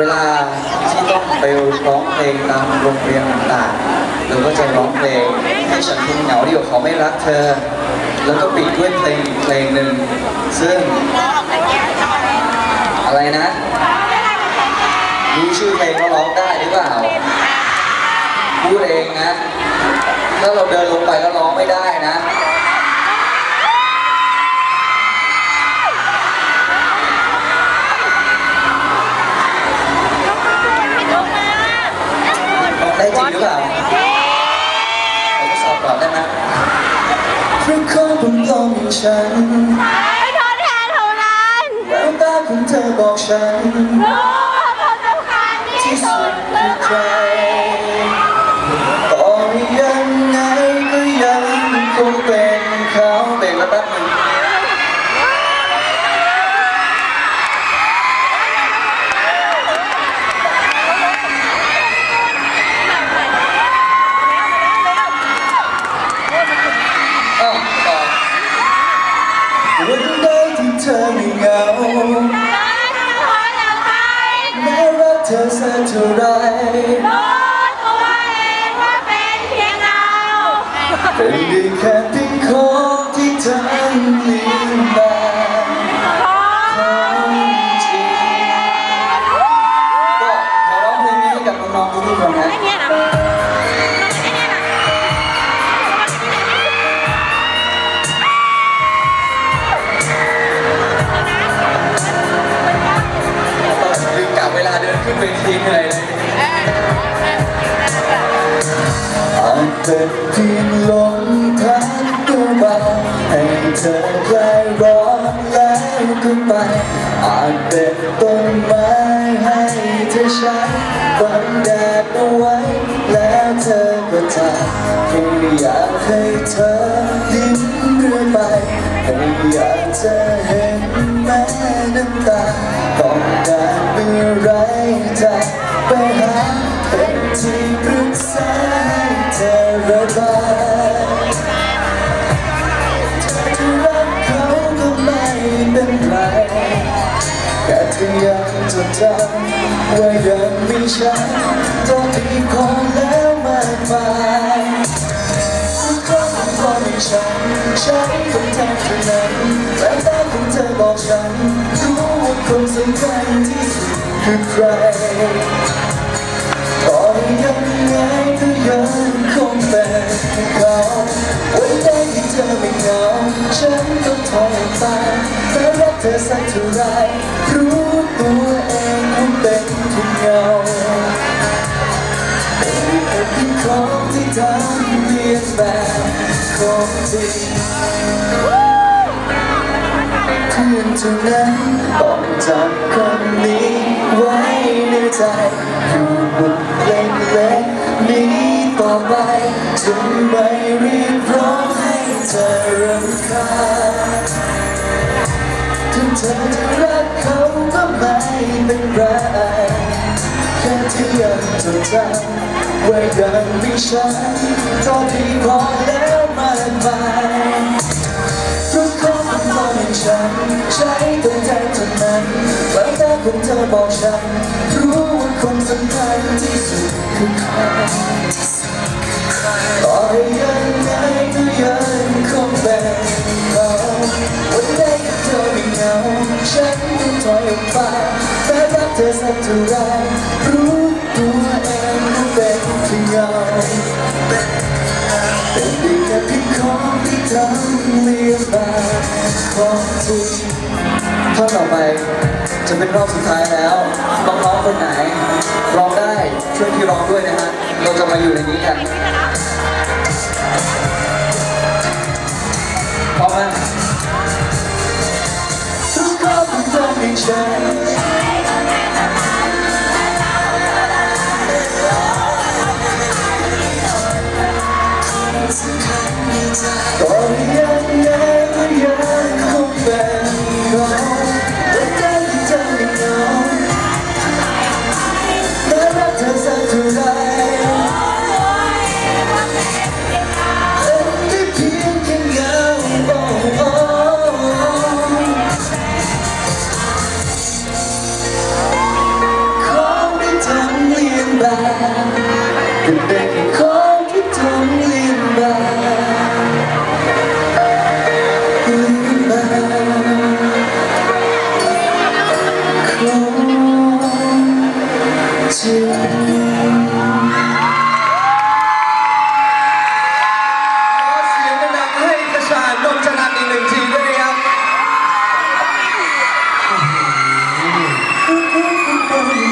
เวลาที่ต้องไปร้องเพลงตามโรงเรียนต่างๆเราก็จะร้องเพลงให้ฉันคงเหงาดีกว่เขาไม่รักเธอ แล้วก็ปิดด้วยเพลงอีกเพลงหนึ่งซึ่ง อะไรนะรู้ชื่อเพลงว่าร้องได้หรือเปล่าพูดเองนะ ถ้าเราเดินลงไปแล้วร้องไม่ได้นะ ริงหรือเปล่าผมทดสอบก่อนได้ไหมเพราะเขาบนโลกอย่างฉันไม่ทดแทนเท่านั้นแววตาของเธอบอกฉันรู้ว่าคน อาจเป็นต้นไม้ให้เธอใช้บังแดดเอาไว้ แล้วเธอก็ทำค่อยากให้เธอยิ้มเรื่อยไปให้อยากจะเห็นแม่น้ำตาต้องการเมื่อไรจะไปหาเป็นที่ เธอยังจดจำว่ายังมีฉันก็เพียงพอแล้วมากมายทุกครั้งพอมีฉันใช้คำแทนเท่านั้นแววตาของเธอบอกฉันรู้ว่าคนสำคัญที่สุดคือใครตอให้ยังไงก็ยังคงเป็นเขาวันใดที่เธอไม่เหงาฉันก็ทนตามแต่รักเธอสักเท่าไร ของที่ทำเรียนแบบของจริงเพื่อนเท่านั้นต้องจำคนนี้ไว้ในใจอยู่บนเพลงเล็กนี้ต่อไปจะไม่เรียกร้องให้เธอรำคาญถึงเธอจะรักเขาก็ไม่เป็นไรแค่ที่ยังจดจำ ว่ายังมีฉันก็เพียงพอแล้วมากมายทุกคนมองให้ฉันใช้ตัวแทนเท่านั้นแววตาของเธอบอกฉัน รู้ว่าคนสำคัญที่สุดคือใครต่อให้ยังไงก็ยังคงเป็นเขาวันใดที่เธอไม่เหงาฉันต้องถอยออกไปแต่รักเธอสักเท่าไรรู้ ทำเรียนมาของจริงท่อนต่อไปจะเป็นรอบสุดท้ายแล้วน้องๆคนไหนร้องได้ช่วยพี่ร้องด้วยนะฮะ เราจะมาอยู่ในนี้กันพร้อมไหมทุกคนต้องมีฉัน ก็ยังไ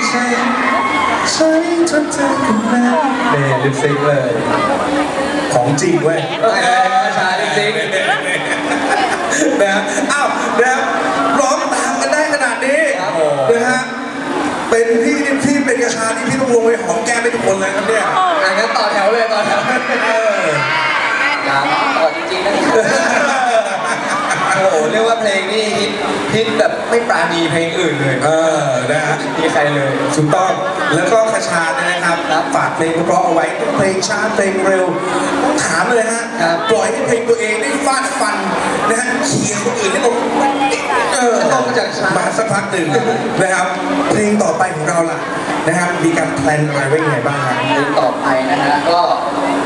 ใช้จนเธอคนนั้นเนี่ยลิปซิงค์เลย ของจริงเว้ยชาลิปซิงนะฮะอ้าวนะร้องตามกันได้ขนาดนี้ครับผมนะฮะเป็นพี่นี่พี่เป็นกระชาที่พี่ต้องลงไปหอมแก้มไปทุกคนเลยครับเนี่ยอะงั้นต่อแถวเลยต่อแถวเอออย่ามาต่อจริงๆนะโอ้โหเรียกว่าเพลงนี้ฮิต ฮิตแบบไม่ปราณีเพลงอื่นเลยเออนะฮะมีใครเลยถูกต้องแล้วก็คาชาเนี่ยนะครับครับฝากเพลงเพราะๆเอาไว้เป็นเพลงช้าเพลงเร็วต้องถามเลยฮะครับปล่อยให้เพลงตัวเองได้ฟาดฟันนะฮะเขี่ยคนอื่นให้ลงเออลงจากช้ามาสักพักหนึ่งนะครับ เพลงต่อไปของเราล่ะนะครับมีการแพลนอะไรไว้ยังไงบ้างครับเพลงต่อไปนะฮะก็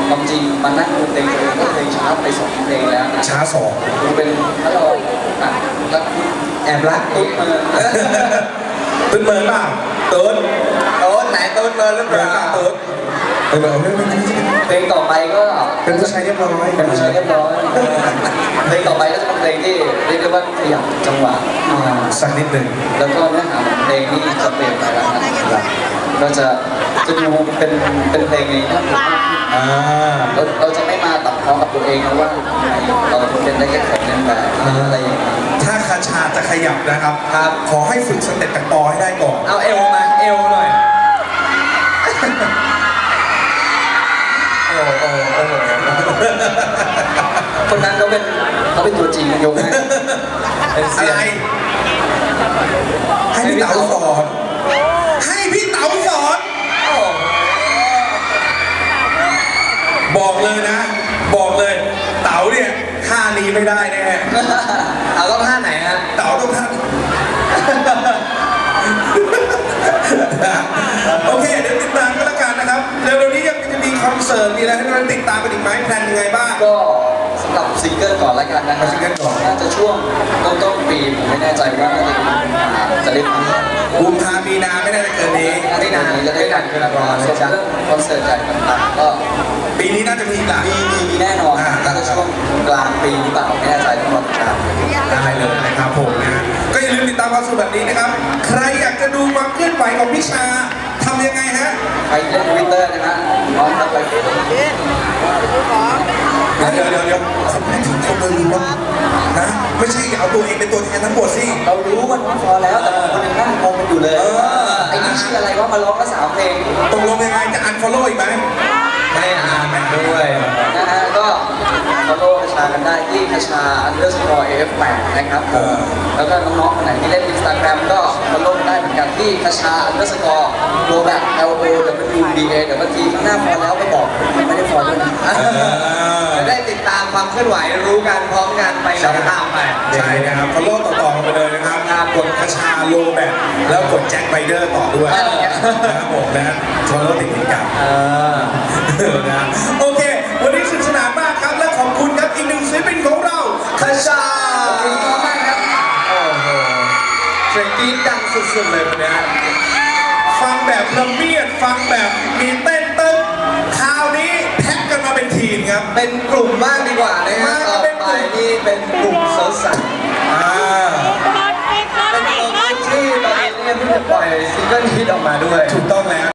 ความจริงมานั่งดูเพลงตัวเองก็เพลงช้าไปสองเพลงแล้วนะช้าสองดูเป็นถ้าเราอะรัก แอบรักตุ๊กเมินเป็นเมินเปล่าเติร์ดโต๊ดไหนโต๊ดเมินหรือเปเมินล่าเปล่าเติร์ดเออไม่ไม่ไม่ไม่เพลงต่อไปก็เป็นผู้ชายเรียบร้อยเป็นผู้ชายเรียบร้อยเพลงต่อไปก็จะเป็นเพลงที่เรียกได้ว่าขยับจังหวะมาสักนิดหนึ่งแล้วก็เนื้อหาของเพลงนี่จะเปลี่ยนไปแล้วนะครับก็จะจะดูเป็นเป็นเพลงในท่าทางอ่าเราเราจะไม่มาตัดพ้อกับตัวเองนะว่าเราเป็นได้แค่ของเล่นแบบอะไรอย่างเงี้ยถ้าคา ชาจะขยับนะครับครับ ขอให้ฝึกสเต็ปจากปอให้ได้ก่อน เอาเอวมาเอวหน่อยโอ้โอ้โอ้คนนั้นเขาเป็นเขาเป็นตัวจริงยกให้เป็นอะเสียไรงให้พี่เต๋าสอนให้พี่เต๋าสอนโอ้บอกเลยนะ บอกเลย เต๋าเนี่ยท่านี้ไม่ได้แน่ คอนเสิร์ตมีอะไรให้เราติดตามกันอีกไหมแพลนยังไงบ้าง ก็สำหรับซิงเกิลก่อนแล้วกันนะครัเอาซิงเกิลก่อน น่าจะช่วงต้นต้นๆปีผมไม่แน่ใจว่าน่าจะจะได้ฟังกุมภามีนาไม่ได้เกินนี้ได้นานจะได้นานเกินรอส่วนเรื่องคอนเสิร์ตใหญ่ต่างๆก็ปีนี้น่าจะมีอีกละมีมีมีแน่นอนอ่า น่าจะช่วงกลางปีหรือเปล่าไม่แน่ใจต้องรอติดตาม ได้เลยนะครับผมนะฮะก็อย่าลืมติดตามความสนุกแบบนี้นะครับ ใครอยากจะดูความเคลื่อนไหวของพิชาทำยังไงฮะใครเล่นทวิตเตอร์นะฮะน้องครับไปเดี๋ยวเดี๋ยวเดี๋ยวเขาไม่ถึงคนเลยรู้ว่านะ ไม่ใช่เอาตัวเองเป็นตัวแทนทั้งหมดสิ เรารู้มันพอแล้วแต่บางคนยังนั่งงงกันอยู่เลยเออไอ้นี่ชื่ออะไรว่ามาร้องละสามเพลงตกลงยังไงจะอันฟอลโล่อีกไหม ไม่อ่านมันด้วยนะฮะก็ฟอลโล่คชากันได้ที่คชา underscore f8 นะครับผมแล้วก็น้องๆคนไหนที่เล่น Instagram ก็ฟอลโล่ได้เหมือนกันที่คชา underscore โรแบบ L O W B A เดี๋ยวบางทีข้างหน้าพอแล้วก็บอกไม่ได้พอด้วยนะจะได้ติดตามความเคลื่อนไหวรู้กันพร้อมกันไปแล้วก็ตามไป ใช่นะครับฟอลโล่ต่อๆกันไปเลยนะครับ กดคาชาโลแบบ แล้วกดแจ็คไบเดอร์ต่อด้วยนะครับผมนะฟอลโล่ติดติดกันเออนะโอเค วันนี้สนุกสนานมากครับ และขอบคุณครับอีกหนึ่งศิลปินของเราคาชาขอบคุณมากครับโอ้โหเสียงกรี๊ดดังสุดๆเลยวันนี้ฟังแบบละเมียดฟังแบบมีเต้นเต้นคราวนี้แพ็กกันมาเป็นทีมครับ เป็นกลุ่มบ้างดีกว่านะฮะมาต่อเป็นไปกลุ่มนี่เป็นกลุ่มสาว ซิงเกิลฮิตออกมาด้วย ถูกต้องแล้ว